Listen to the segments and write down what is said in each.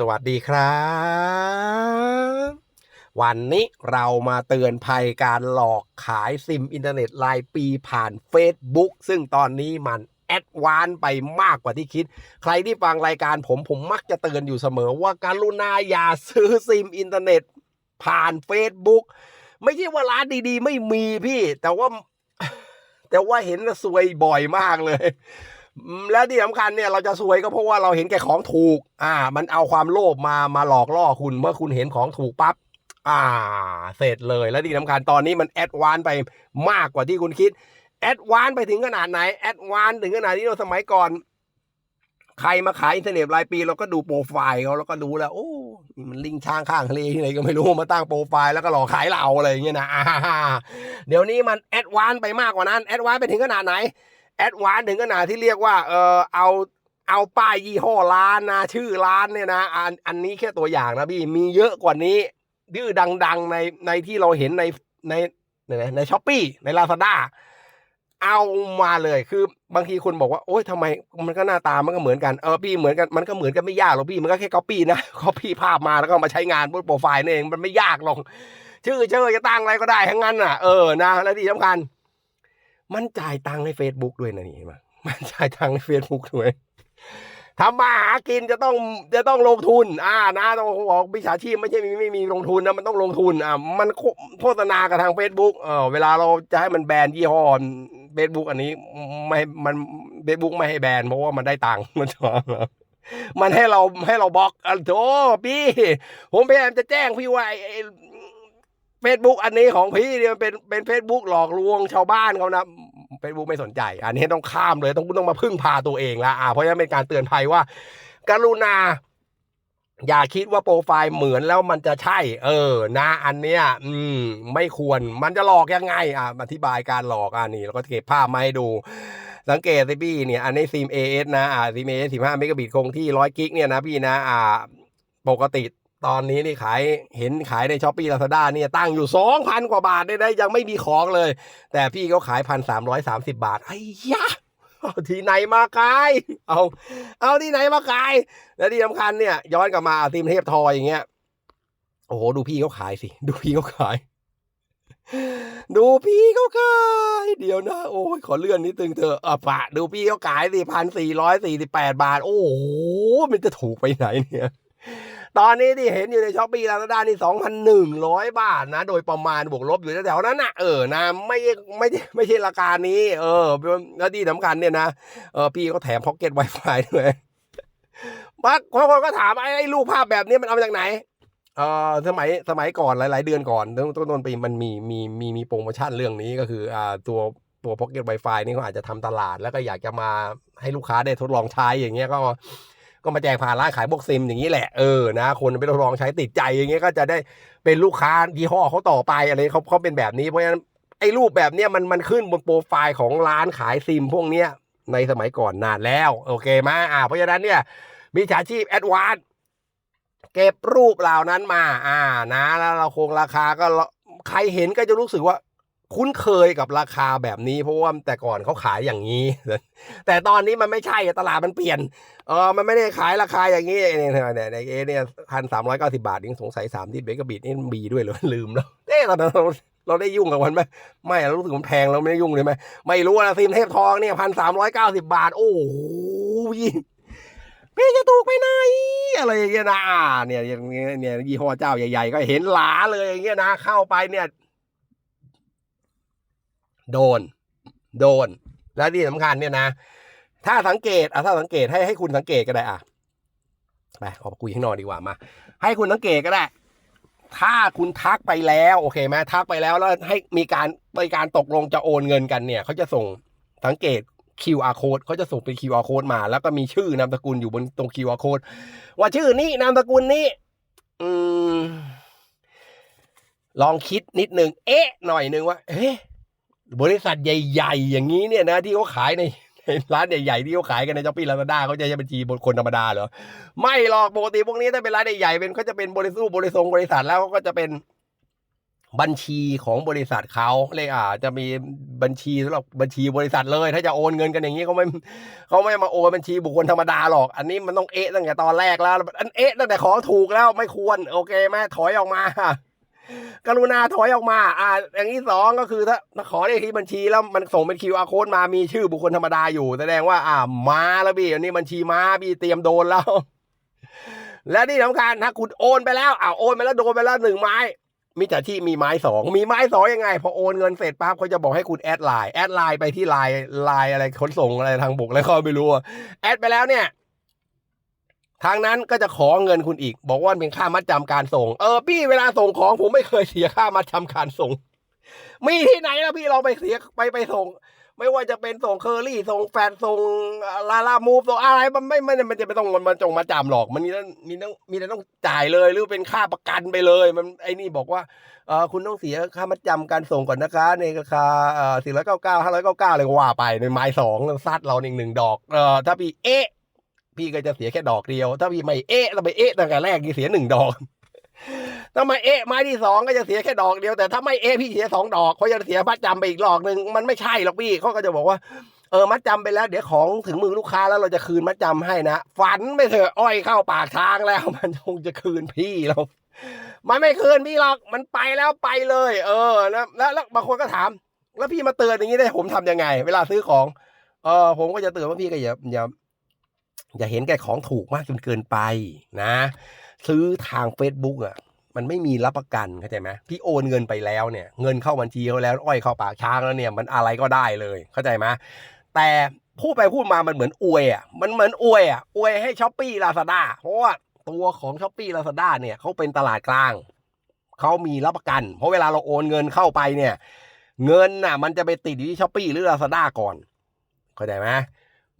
สวัสดีครับ วันนี้เรามาเตือนภัยการหลอกขายซิมอินเทอร์เน็ตรายปีผ่าน Facebook ซึ่งตอนนี้มันแอดวานไปมากกว่าที่คิด ใครที่ฟังรายการผมผมมักจะเตือนอยู่เสมอว่าการุณาอย่าซื้อซิมอินเทอร์เน็ตผ่าน Facebook ไม่ใช่ว่าร้านดีๆ ไม่มีพี่ แต่ว่า แต่ว่าเห็นแล้วยบ่อยมากเลย และที่สำคัญเนี่ยเราจะซวยก็เพราะว่าเราเห็นแก่ของถูก อ่า มันเอาความโลภมามาหลอกล่อคุณ เมื่อคุณเห็นของถูกปั๊บอ่า เสร็จเลยและที่สำคัญตอนนี้มันแอดวานไปมากกว่าที่คุณคิดแอดวานไปถึงขนาดไหนแอดวานถึงขนาดที่เราสมัยก่อนใครมาขายอินเทอร์เน็ตรายปีเราก็ดูโปรไฟล์เขาแล้วก็ดูแล้ว โอ้นี่มันลิงช้างข้างทะเลที่ไหนก็ไม่รู้มาตั้งโปรไฟล์แล้วก็หลอกขายเราอะไรอย่างเงี้ยนะเดี๋ยวนี้มันแอดวานไปมากกว่านั้นแอดวานไปถึงขนาดไหน แอดวานถึงขนาดที่เรียกว่า เออเอาเอาป้ายยี่ห้อร้านนะชื่อร้านเนี่ยนะอันอันนี้แค่ตัวอย่างนะพี่มีเยอะกว่านี้ ดื้อดัง ๆ ในในที่เราเห็นในในในในช้อปปี้ในลาซาด้าเอามาเลยคือบางทีคนบอกว่าโอ๊ยทำไมมันก็หน้าตามันก็เหมือนกันเออพี่เหมือนกันมันก็เหมือนกันไม่ยากหรอกพี่มันก็แค่ก๊อปปี้นะก๊อปปี้ภาพมาแล้วก็มาใช้งานบนโปรไฟล์นั่เองมันไม่ยากหรอกชื่อเชื่อจะตั้งอะไรก็ได้ทั้งนั้นน่ะเออนะและที่สำคัญ มันจ่ายตังค์ใน Facebook ด้วยนะนี่เห็นมันจ่ายตังค์ใน Facebook ด้วยทำมาหากินจะต้องจะต้องลงทุน อ่านะต้องบอกวิชาชีพไม่ใช่มีไม่มีลงทุนนะมันต้องลงทุนอ่ามันโฆษณากับทาง Facebook เออเวลาเราจะให้มันแบนยี่ห้อ Facebook อันนี้ไม่มัน Facebook ไม่ให้แบนเพราะว่ามันได้ตังค์มันชอบมันให้เราให้เราบล็อกอะโธ่พี่ผมพยายามจะแจ้งพี่ว่าไอ้ไอ้ เฟซบุ๊กอันนี้ของพี่เนี่ยมันเป็นเป็นเฟซบุ๊กหลอกลวงชาวบ้านเขานะเฟซบุ๊กไม่สนใจ อันนี้ต้องข้ามเลยต้องต้องมาพึ่งพาตัวเองละอ่าเพราะฉะนั้นเป็นการเตือนภัยว่า กรุณา อย่าคิดว่าโปรไฟล์เหมือนแล้วมันจะใช่ เออ นะ อันเนี้ย อืม ไม่ควรมันจะหลอกยังไง อะอธิบายการหลอกอะนี่เราก็เก็บภาพมาให้ดูสังเกตสิพี่เนี่ยอันนี้ซิม AS นะอ่าซิม AS สิบห้าเมกะบิตคงที่ร้อยกิกเนี่ยนะพี่นะ อ่า ปกติ ตอนนี้นี่ขายเห็นขายในช้อปปี้ลาซาด้าเนี่ยตั้งอยู่สองพันกว่าบาทเนี่ยนะยังไม่มีของเลย แต่พี่เขาขายพันสามร้อยสามสิบบาทไอ้ยะเอาที่ไหนมาขาย เอา เอาที่ไหนมาขาย และที่สำคัญเนี่ย ย้อนกลับมาทีมเทพทอยอย่างเงี้ย โอ้โห ดูพี่เขาขายสิ ดูพี่เขาขาย ดูพี่เขาขาย เดี๋ยวนะ โอ้ยขอเลื่อนนิดนึงเถอะอะปะ ดูพี่เขาขายสี่พันสี่ร้อยสี่สิบแปดบาท โอ้โห มันจะถูกไปไหนเนี่ย ตอนนี้ที่เห็นอยู่ในช้อปปี้ลาซาด้านี่สองพันหนึ่งร้อยบาทนะ โดยประมาณบวกลบอยู่แถวๆนั้นนะเออนะไม่ไม่ไม่ใช่ราคานี้ เออแล้วที่สำคัญเนี่ยนะเออพี่เขาแถมพ็อกเก็ตไวไฟด้วยบางคนก็ถามไอ้ไอ้รูปภาพแบบนี้มันเอามาจากไหนเออสมัยสมัยก่อนหลาย ๆ เดือนก่อนต้นต้นต้นปีมันมีมีมีมีโปรโมชั่นเรื่องนี้ก็คืออ่าตัวตัวพ็อกเก็ตไวไฟนี่เขาอาจจะทำตลาดแล้วก็อยากจะมาให้ลูกค้าได้ทดลองใช้อย่างเงี้ยก็ ก็มาแจกผ่านร้านขายพวกซิมอย่างนี้แหละเออนะคนไปทดลองใช้ติดใจอย่างเงี้ยก็จะได้เป็นลูกค้ายี่ห้อเขาต่อไปอะไรเขาเขาเป็นแบบนี้เพราะฉะนั้นไอ้รูปแบบเนี้ยมันมันขึ้นบนโปรไฟล์ของร้านขายซิมพวกเนี้ยในสมัยก่อนนานแล้วโอเคไหมอ่าเพราะฉะนั้นเนี่ยมีฉาชีพแอดวานเก็บรูปเหล่านั้นมา อ่านะแล้วเราคงราคาก็ใครเห็นก็จะรู้สึกว่า คุ้นเคยกับราคาแบบนี้เพราะว่าแต่ก่อนเขาขายอย่างนี้ แต่ตอนนี้มันไม่ใช่ตลาดมันเปลี่ยนเออมันไม่ได้ขายราคาอย่างนี้เนี่ยเนี่ยเนี่ยเอเนี่ยพันสามร้อยเก้าสิบาทนี่สงสัยสามที่เบกบิดนี่มีด้วยเหรอลืมแล้วเอ๊ะตอนนั้นเราเราได้ยุ่งกับมันไหมไม่เรารู้สึกมันแพงเราไม่ได้ยุ่งเลยไหมไม่รู้นะซิมเทพทองเนี่ยพันสามร้อยเก้าสิบาท โอ้โหพี่จะถูกไปไหนอะไรอย่างเงี้ยนะเนี่ยย่างเงี้ยเนี่ยยี่ห้อเจ้าใหญ่ ๆ ก็เห็นหลาเลยอย่างเงี้ยนะเข้าไปเนี่ย โดน โดน แล้วที่สำคัญเนี่ยนะ ถ้าสังเกตอะถ้าสังเกตให้ให้คุณสังเกตก็ได้อะไปออกมาคุยข้างนอกดีกว่ามา ให้คุณสังเกตก็ได้ ถ้าคุณทักไปแล้วโอเคไหมทักไปแล้วแล้วให้มีการไปการตกลงจะโอนเงินกันเนี่ยเขาจะส่งสังเกต QR code เขาจะส่งเป็น QR code มา แล้วก็มีชื่อนามสกุลอยู่บนตรง QR code ว่าชื่อนี้นามสกุลนี้ อืมลองคิดนิดนึง เอ๊ะ หน่อยนึงว่า เอ๊ะ บริษัทใหญ่ ๆ อย่างนี้เนี่ยนะที่เขาขายในร้านใหญ่ๆที่เขาขายกันในช้อปปี้ลาซาด้าเขาจะใช้บัญชีคนธรรมดาเหรอไม่หรอกปกติพวกนี้ถ้าเป็นร้านใหญ่ๆเป็นเขาจะเป็นบริษัทบริษัทบริษัทแล้วเขาก็จะเป็นบัญชีของบริษัทเขาเลยอ่า จะมีบัญชีสำหรับบัญชีบริษัทเลย ถ้าจะโอนเงินกันอย่างนี้เขาไม่เขาไม่มาโอนบัญชีบุคคลธรรมดาหรอก อันนี้มันต้องเอะตั้งแต่ตอนแรกแล้ว อันเอะตั้งแต่ของถูกแล้วไม่ควร โอเคไหมถอยออกมา กรุณาถอยออกมา อ่า อย่างที่สองก็คือถ้าขอเลขที่บัญชีแล้วมันส่งเป็น QR code มามีชื่อบุคคลธรรมดาอยู่ แสดงว่าอ่ามาแล้วพี่อันนี้บัญชีมาพี่เตรียมโดนแล้ว และที่สำคัญถ้าคุณโอนไปแล้วอ่าโอนไปแล้วโดนไปแล้วหนึ่งไม้มิจฉาชีพมีไม้สองมีไม้สองยังไง พอโอนเงินเสร็จปั๊บเขาจะบอกให้คุณแอดไลน์แอดไลน์ไปที่ไลน์ไลน์อะไรขนส่งอะไรทางบกแล้วก็ไม่รู้แอดไปแล้วเนี่ย ทางนั้นก็จะขอเงินคุณอีก บอกว่าเป็นค่ามัดจำการส่ง เออพี่เวลาส่งของผมไม่เคยเสียค่ามัดจำการส่ง มีที่ไหนแล้วพี่ลองไปเสียไปไปส่ง ไม่ว่าจะเป็นส่งเคอรี่ส่งแฟนส่งลาลามูฟส่งอะไรมันไม่ไม่มันจะไม่ต้องมันจงมาจำหรอกมันมีต้องมีต้องมีต้องจ่ายเลยหรือเป็นค่าประกันไปเลย มันไอ้นี่บอกว่าเออคุณต้องเสียค่ามัดจำการส่งก่อนนะคะ ในราคาเอ่อสี่ร้อยเก้าเก้าห้าร้อยเก้าเก้าอะไรก็ว่าไปในไม้สองซัดเราหนึ่งหนึ่งดอกเออถ้าพี่เอ๊ะ พี่ก็จะเสียแค่ดอกเดียว ถ้าพี่ไม่เอ๊ะเราไปเอ๊ะตั้งแต่แรกนี่เสียหนึ่งดอกถ้าไม่เอ๊ะไม้ที่สองก็จะเสียแค่ดอกเดียวแต่ถ้าไม่เอ๊ะพี่เสียสองดอกเขาจะเสียมัดจำไปอีกดอกหนึ่งมันไม่ใช่หรอกพี่เขาก็จะบอกว่าเออมัดจำไปแล้ว เดี๋ยวของถึงมือลูกค้าแล้วเราจะคืนมัดจำให้นะฝันไม่เถอะอ้อยเข้าปากทางแล้ว มันคงจะคืนพี่เรามันไม่คืนพี่หรอกมันไปแล้วไปเลย เออแล้วแล้วแล้วบางคนก็ถาม แล้วพี่มาเตือนอย่างนี้ได้ผมทำยังไง เวลาซื้อของ เออผมก็จะเตือนว่าพี่ก็อย่าอย่า อย่าเห็นแก่ของถูกมากจนเกินไปนะ ซื้อทาง Facebook อะมันไม่มีรับประกันเข้าใจไหมพี่โอนเงินไปแล้วเนี่ยเงินเข้าบัญชีเขาแล้วอ้อยเข้าปากช้างแล้วเนี่ยมันอะไรก็ได้เลยเข้าใจไหมแต่พูดไปพูดมามันเหมือนอวยอะมันเหมือนอวยอะอวยให้ช้อปปี้ลาซาด้าเพราะว่าตัวของช้อปปี้ลาซาด้าเนี่ยเขาเป็นตลาดกลางเขามีรับประกัน เพราะเวลาเราโอนเงินเข้าไปเนี่ย เงินน่ะ มันจะไปติดอยู่ที่ช้อปปี้หรือลาซาด้าก่อนเข้าใจไหม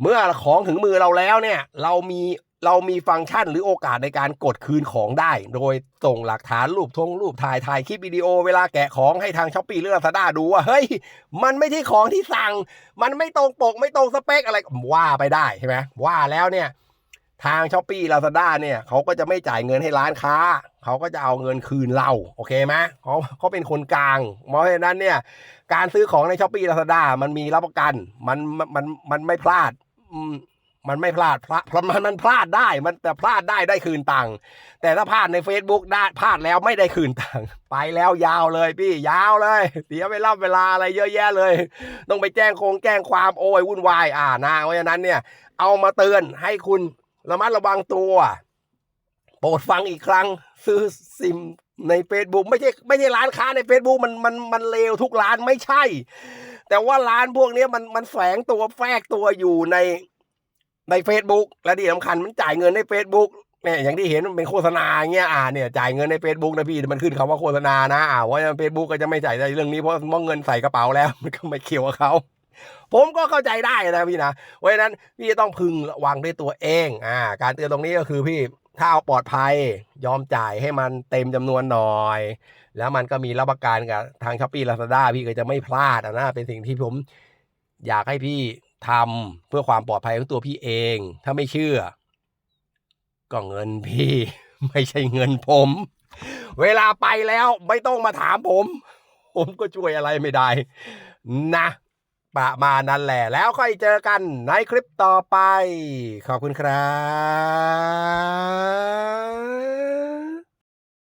เมื่อของถึงมือเราแล้วเนี่ย เรามีเรามีฟังก์ชันหรือโอกาสในการกดคืนของได้ โดยส่งหลักฐานรูปทงรูปถ่ายถ่ายคลิปวิดีโอเวลาแกะของให้ทางช้อปปี้หรือลาซาด้าดูว่า เฮ้ย มันไม่ใช่ของที่สั่ง มันไม่ตรงปกไม่ตรงสเปคอะไรว่าไปได้ใช่ไหมว่าแล้วเนี่ย ทางช้อปปี้ลาซาด้าเนี่ยเขาก็จะไม่จ่ายเงินให้ร้านค้า เขาก็จะเอาเงินคืนเรา โอเคไหมเขาเขาเป็นคนกลางเพราะฉะนั้นเนี่ยการซื้อของในช้อปปี้ลาซาด้ามันมีรับประกันมันมันมันมันไม่พลาด มันไม่พลาดพลาดเพราะมันมันพลาดได้มันแต่พลาดได้ได้คืนตังค์แต่ถ้าพลาดใน Facebook ได้พลาดแล้วไม่ได้คืนตังค์ไปแล้วยาวเลยพี่ยาวเลยเสียเวลาเวลาอะไรเยอะแยะเลย ต้องไปแจ้งโคงแจ้งความโอ้ยวุ่นวายอ่านะเพราะฉะนั้นเนี่ยเอามาเตือนให้คุณระมัดระวังตัวโปรดฟังอีกครั้ง ซื้อซิมใน Facebook ไม่ใช่ไม่ใช่ร้านค้าใน Facebook มันมันมันเลวทุกร้านไม่ใช่ แต่ว่าร้านพวกนี้มันมันแฝงตัวแฝงตัวอยู่ในใน Facebook และที่สำคัญมันจ่ายเงินใน Facebook เนี่ยอย่างที่เห็นมันเป็นโฆษณาเงี้ยอ่าเนี่ยจ่ายเงินใน Facebook นะพี่มันขึ้นคำว่าโฆษณานะอ่าว่าเฟซบุ๊กก็จะไม่จ่ายในเรื่องนี้เพราะมองเงินใส่กระเป๋าแล้ว มันก็ไม่เกี่ยวกับเขาผมก็เข้าใจได้นะพี่นะเพราะฉะนั้นพี่ต้องพึงระวังด้วยตัวเองอ่าการเตือนตรงนี้ก็คือพี่ ถ้าเอาปลอดภัยยอมจ่ายให้มันเต็มจำนวนหน่อย แล้วมันก็มีรับประกันกับทางช้อปปี้ลาซาด้าพี่ก็จะไม่พลาดนะเป็นสิ่งที่ผมอยากให้พี่ทำเพื่อความปลอดภัยของตัวพี่เอง ถ้าไม่เชื่อ ก็เงินพี่ ไม่ใช่เงินผม เวลาไปแล้วไม่ต้องมาถามผม ผมก็ช่วยอะไรไม่ได้ นะ ประมาณนั้นแหละแล้วค่อยเจอกันในคลิปต่อไป ขอบคุณครับ